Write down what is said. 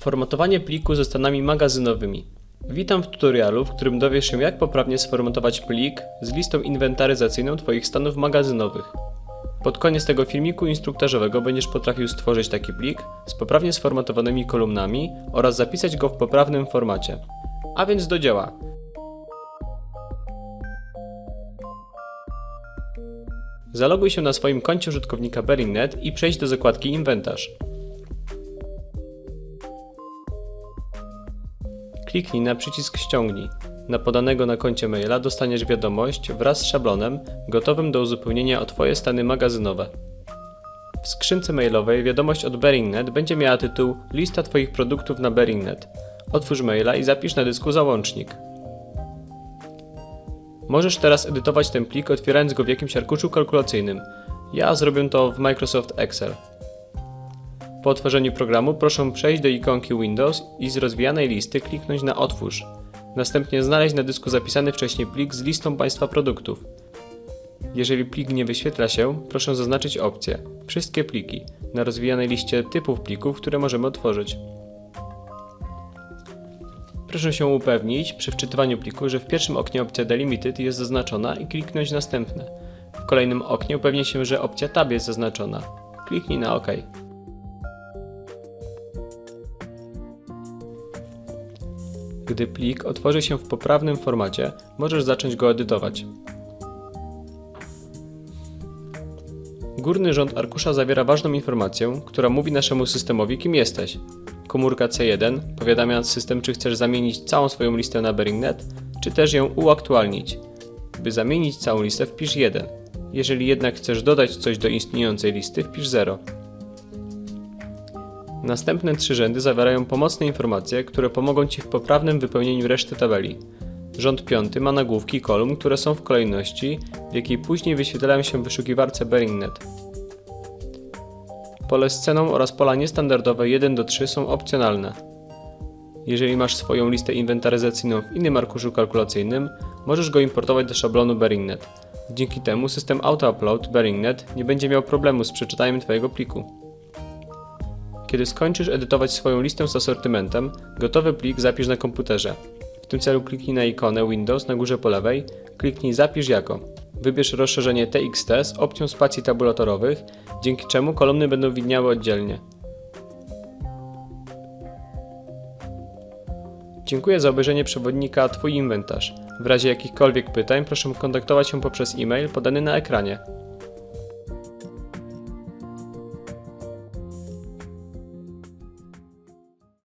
Formatowanie pliku ze stanami magazynowymi. Witam w tutorialu, w którym dowiesz się jak poprawnie sformatować plik z listą inwentaryzacyjną Twoich stanów magazynowych. Pod koniec tego filmiku instruktażowego będziesz potrafił stworzyć taki plik z poprawnie sformatowanymi kolumnami oraz zapisać go w poprawnym formacie. A więc do dzieła. Zaloguj się na swoim koncie użytkownika Bering.net i przejdź do zakładki Inwentarz. Kliknij na przycisk Ściągnij. Na podanego na koncie maila dostaniesz wiadomość wraz z szablonem gotowym do uzupełnienia o Twoje stany magazynowe. W skrzynce mailowej wiadomość od Bering.net będzie miała tytuł Lista Twoich produktów na Bering.net. Otwórz maila i zapisz na dysku załącznik. Możesz teraz edytować ten plik otwierając go w jakimś arkuszu kalkulacyjnym. Ja zrobię to w Microsoft Excel. Po otworzeniu programu proszę przejść do ikonki Windows i z rozwijanej listy kliknąć na Otwórz. Następnie znaleźć na dysku zapisany wcześniej plik z listą Państwa produktów. Jeżeli plik nie wyświetla się, proszę zaznaczyć opcję Wszystkie pliki na rozwijanej liście typów plików, które możemy otworzyć. Proszę się upewnić przy wczytywaniu pliku, że w pierwszym oknie opcja Delimited jest zaznaczona i kliknąć następne. W kolejnym oknie upewnij się, że opcja Tab jest zaznaczona. Kliknij na OK. Gdy plik otworzy się w poprawnym formacie, możesz zacząć go edytować. Górny rząd arkusza zawiera ważną informację, która mówi naszemu systemowi, kim jesteś. Komórka C1 powiadamia system, czy chcesz zamienić całą swoją listę na Bering.net, czy też ją uaktualnić. By zamienić całą listę, wpisz 1. Jeżeli jednak chcesz dodać coś do istniejącej listy, wpisz 0. Następne trzy rzędy zawierają pomocne informacje, które pomogą Ci w poprawnym wypełnieniu reszty tabeli. Rząd piąty ma nagłówki kolumn, które są w kolejności, w jakiej później wyświetlają się w wyszukiwarce Bering.net. Pole z ceną oraz pola niestandardowe 1 do 3 są opcjonalne. Jeżeli masz swoją listę inwentaryzacyjną w innym arkuszu kalkulacyjnym, możesz go importować do szablonu Bering.net. Dzięki temu system AutoUpload Bering.net nie będzie miał problemu z przeczytaniem Twojego pliku. Kiedy skończysz edytować swoją listę z asortymentem, gotowy plik zapisz na komputerze. W tym celu kliknij na ikonę Windows na górze po lewej, kliknij Zapisz jako. Wybierz rozszerzenie TXT z opcją spacji tabulatorowych, dzięki czemu kolumny będą widniały oddzielnie. Dziękuję za obejrzenie przewodnika Twój inwentarz. W razie jakichkolwiek pytań proszę kontaktować się poprzez e-mail podany na ekranie.